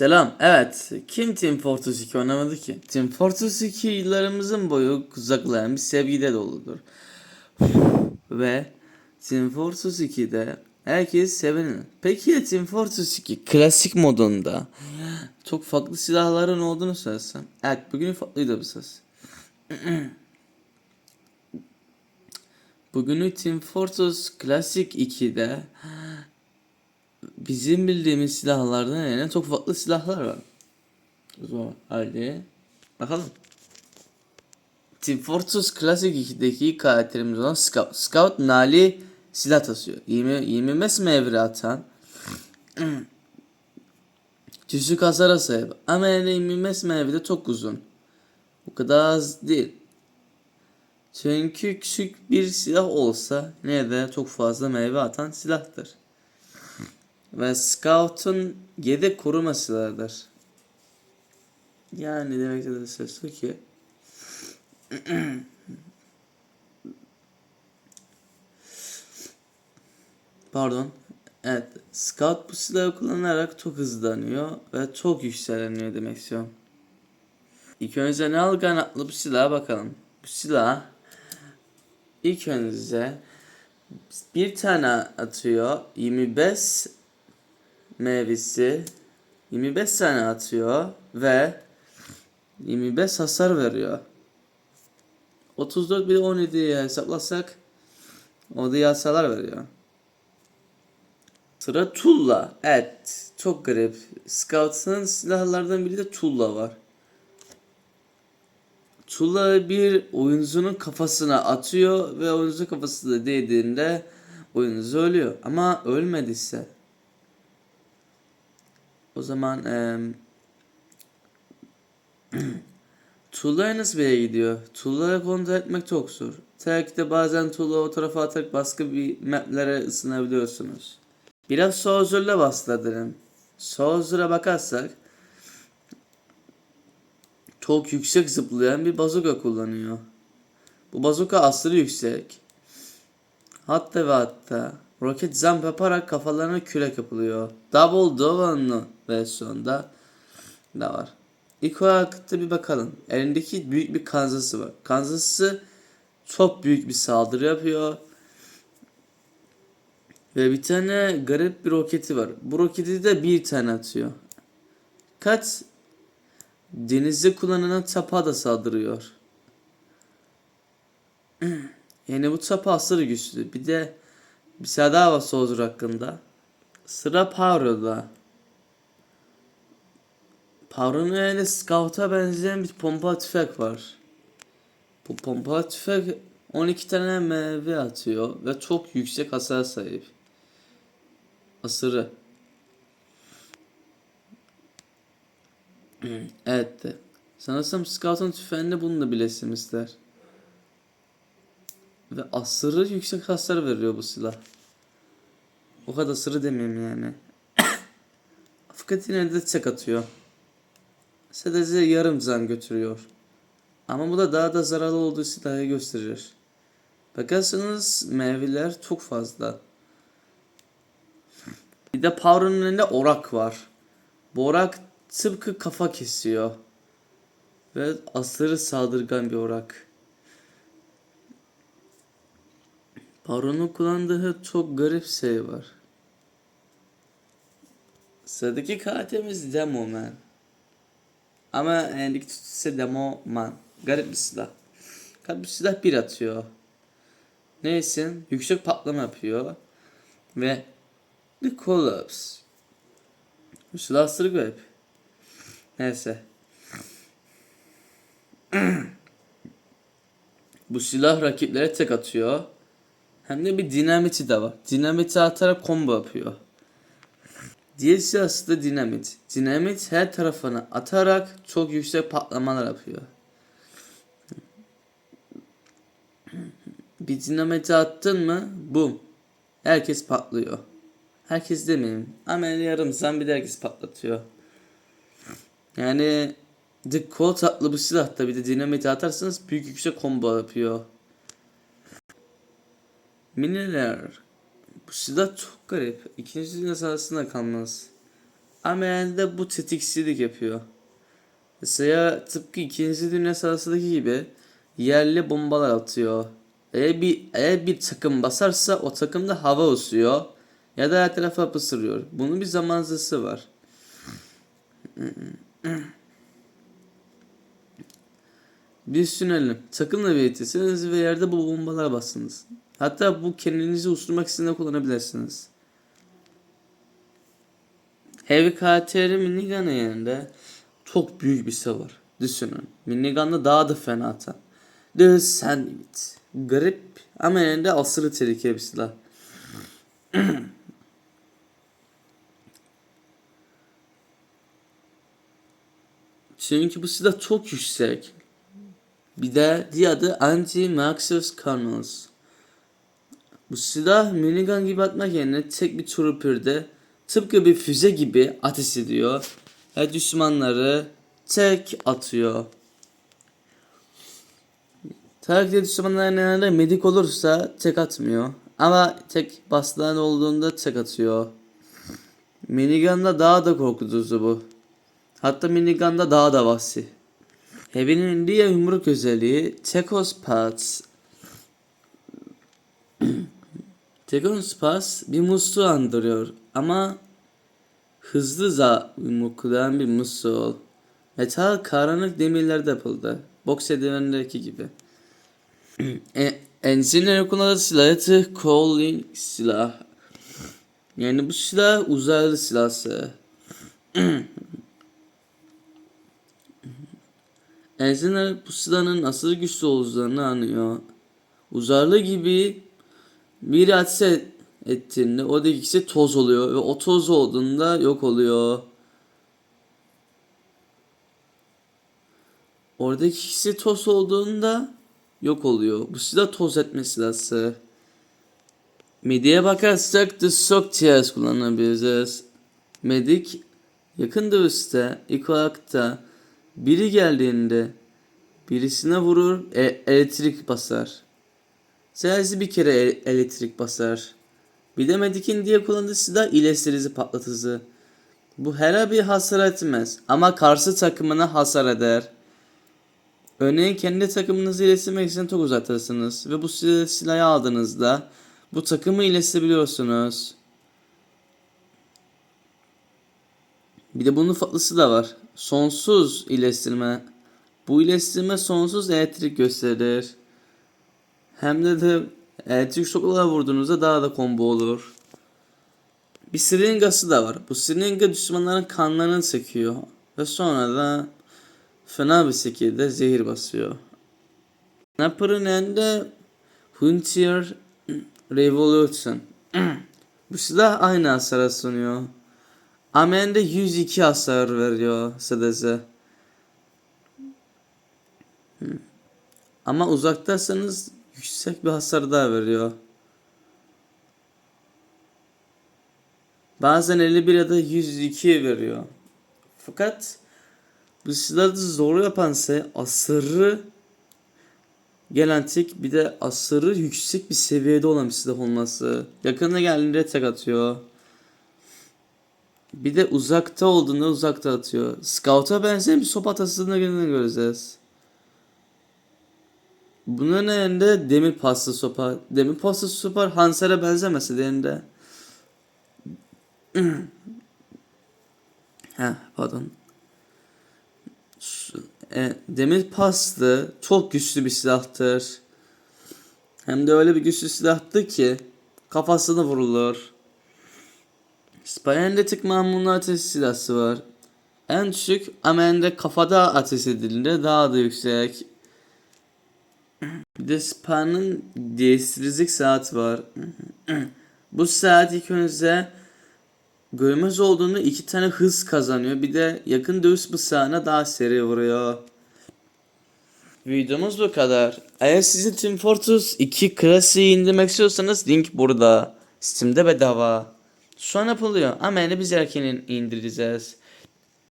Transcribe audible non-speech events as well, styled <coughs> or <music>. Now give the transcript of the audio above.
Selam. Evet. Kim Team Fortress 2 oynamadı ki? Team Fortress 2 yıllarımızın boyu kucaklayan bir sevgide doludur. Ve Team Fortress 2'de herkes sevinir. Peki ya Team Fortress 2 klasik modunda çok farklı silahların olduğunu söylesem. Evet bugün farklıydı bu ses. <clears throat> Bugünü Team Fortress Classic 2'de bizim bildiğimiz silahlardan yerine çok farklı silahlar var. O zaman hadi bakalım. Team Fortress Classic 2'deki ilk karakterimiz olan Scout. Scout nali silah tasıyor. 20, 25 mevri atan düşük hasara sahip. Ama yani 25 mevri de çok uzun. Bu kadar az değil. Çünkü küçük bir silah olsa ne de çok fazla meyve atan silahtır. Ve Scout'un yedek koruma silahıdır. Yani demek de söz ki <clears throat> Pardon. Evet. Scout bu silahı kullanarak çok hızlanıyor ve çok yükseleniyor demek istiyorum. İlk önce ne algan adlı bu silaha bakalım. Bu silah ilk önce bir tane atıyor. 25 meyvesi 25 tane atıyor ve 25 hasar veriyor. 34 bir de 17'ye hesaplasak o da hasarlar veriyor. Sıra Tulla. Evet. Çok garip. Scouts'ın silahlardan biri de Tulla var. Tulla bir oyuncunun kafasına atıyor ve oyuncu kafasına değdiğinde oyuncu ölüyor. Ama ölmediyse o zaman eee <clears throat> Tuğla'ya nasıl bir yere gidiyor? Tuğla'ya kontrol etmek çok zor. De bazen Tuğla o tarafa atarak başka bir maplere ısınabiliyorsunuz. Biraz Soldier'la bahsedelim. Soldier'a bakarsak çok yüksek zıplayan bir bazuka kullanıyor. Bu bazuka aşırı yüksek. Hatta ve hatta roket jump yaparak kafalarına kürek yapılıyor. Double Doven'lı versiyonda da var. İlk olarak bir bakalım. Elindeki büyük bir kanzası var. Kanzası çok büyük bir saldırı yapıyor. Ve bir tane garip bir roketi var. Bu roketi de bir tane atıyor. Kaç denizde kullanılan tapa da saldırıyor. <clears throat> Yani bu tapa aslında güçlü. Bir de var Soldier hakkında. Sıra Power'da. Power'ın önünde Scout'a benzeyen bir pompa tüfek var. Bu pompa tüfek 12 tane meyve atıyor ve çok yüksek hasar sahip. Asırı. evet de. Sanırsam Scout'un tüfeğinde bunu da bilesim ister. Ve asırı yüksek hasar veriyor bu silah. O kadar asırı demeyeyim yani. <coughs> Fakat yine de çek atıyor. Sadece yarım can götürüyor. Ama bu da daha da zararlı olduğu silahı gösterir. Bakarsanız meyveler çok fazla. Bir de Power'ın önünde orak var. Bu orak tıpkı kafa kesiyor. Ve aşırı saldırgan bir orak. Power'ın kullandığı çok garip şey var. Sıradaki katilimiz Demo Man. Ama elindeki tutulsa Demo Man. Garip bir silah. Garip bir silah bir atıyor. Neyse yüksek patlama yapıyor. Ve The Collapse. Silah sırrı garip. Neyse. <clears throat> Bu silah rakiplere tek atıyor. Hem de bir dinamiti de var. Dinamiti atarak combo yapıyor. Diğer silahı da dinamit. Dinamit her tarafına atarak çok yüksek patlamalar yapıyor. Bir dinamiti attın mı bum. Herkes patlıyor. Herkes demeyeyim. Ama yarım zombi herkes patlatıyor. Yani The Colt adlı bu silahta bir de dinamiti atarsanız büyük yüksek combo yapıyor. Miniler. Bu silah çok garip. İkinci Dünya Savaşı'nda kalmaz. Ama yani de bu tetiksizlik yapıyor. Mesela tıpkı 2. Dünya Savaşı'ndaki gibi yerli bombalar atıyor. Eğer bir, eğer bir takım basarsa o takımda hava usuyor ya da her tarafa pısırıyor. Bunun bir zamansızı var. Bir düşünelim. Takımla birliktesiniz ve yerde bu bombalar bastınız. Hatta bu kendinizi usturmak için de kullanabilirsiniz. Heavy karakteri minigun'ın yanında çok büyük bir silah var. Düşünün. Minigun'da daha da fena atan. The Sandwich. Garip ama yanında aşırı tehlikeli bir silah. <clears throat> Çünkü bu silah çok yüksek. Bir de diğer adı Anti-Maxus Canons. Bu silah minigun gibi atmak yerine tek bir trooper'de tıpkı bir füze gibi ateş ediyor. Ve düşmanları tek atıyor. Tabii ki düşmanların yanında medik olursa tek atmıyor. Ama tek basılan olduğunda tek atıyor. Minigun'da daha da korkutucu bu. Hatta minigun'da daha da vahsi. Heavy'nin diğer yumruk özelliği Tekos Parts. Parts bir musluğu andırıyor ama hızlıca yumruklayan bir musluğu. Metal karanlık demirlerde yapıldı. Boks eldivenlerindeki gibi. <clears throat> e, Engineer kullandığı silahı Calling silah. Yani bu silah uzaylı silahı. <clears throat> Engineer bu silahın asıl güçlü olduğunu anlıyor. Uzaylı gibi bir ateş ettiğinde o ikisi toz oluyor ve o toz olduğunda yok oluyor. Oradaki ikisi toz olduğunda yok oluyor. Bu silah toz etme silahı. Medyaya bakarsak The Shock Tears kullanabiliriz. Medik yakın dövüşte ilk olarak da biri geldiğinde birisine vurur e- elektrik basar. Sadece bir kere elektrik basar. Bir de Medik'in diye kullandığı silah iyileştirici patlatıcı. Bu her bir hasar etmez ama karşı takımına hasar eder. Örneğin kendi takımınızı iyileştirmek için çok uzatırsınız ve bu sil- silahı aldığınızda bu takımı iyileştirebiliyorsunuz. Bir de bunun farklısı da var. Sonsuz iyileştirme. Bu iyileştirme sonsuz elektrik gösterir. Hem de de elektrik şokla vurduğunuzda daha da combo olur. Bir siringası da var. Bu siringa düşmanların kanlarını çekiyor. Ve sonra da fena bir şekilde zehir basıyor. Sniper'ın elinde Hunter Revolution. Bu silah aynı hasara sunuyor. Ama elinde 102 hasar veriyor sadece. Ama uzaktaysanız yüksek bir hasar daha veriyor. Bazen 51 ya da 102 veriyor. Fakat bu silahı zor yapan ise asırı gelentik bir de asırı yüksek bir seviyede olan bir silah olması. Yakına geldiğinde tek atıyor. Bir de uzakta olduğunda uzakta atıyor. Scout'a benzeyen bir sopa atasını göreceğiz. Bunun elinde demir paslı sopa. Demir paslı sopa Hanser'e benzemese de elinde. <clears throat> ha pardon. E, demir paslı çok güçlü bir silahtır. Hem de öyle bir güçlü silahtır ki kafasına vurulur. Spyende tık mamlunlu ateş silahı var. En düşük ama kafada ateş edildiğinde daha da yüksek. Bir de Spy'nin değiştirici saat var. Bu saat ilk önce görmez olduğunda iki tane hız kazanıyor. Bir de yakın dövüş bıçağına daha seri vuruyor. Videomuz bu kadar. Eğer sizin Team Fortress 2 klasiği indirmek istiyorsanız link burada. Steam'de bedava. Şu an yapılıyor ama yani biz erken indireceğiz.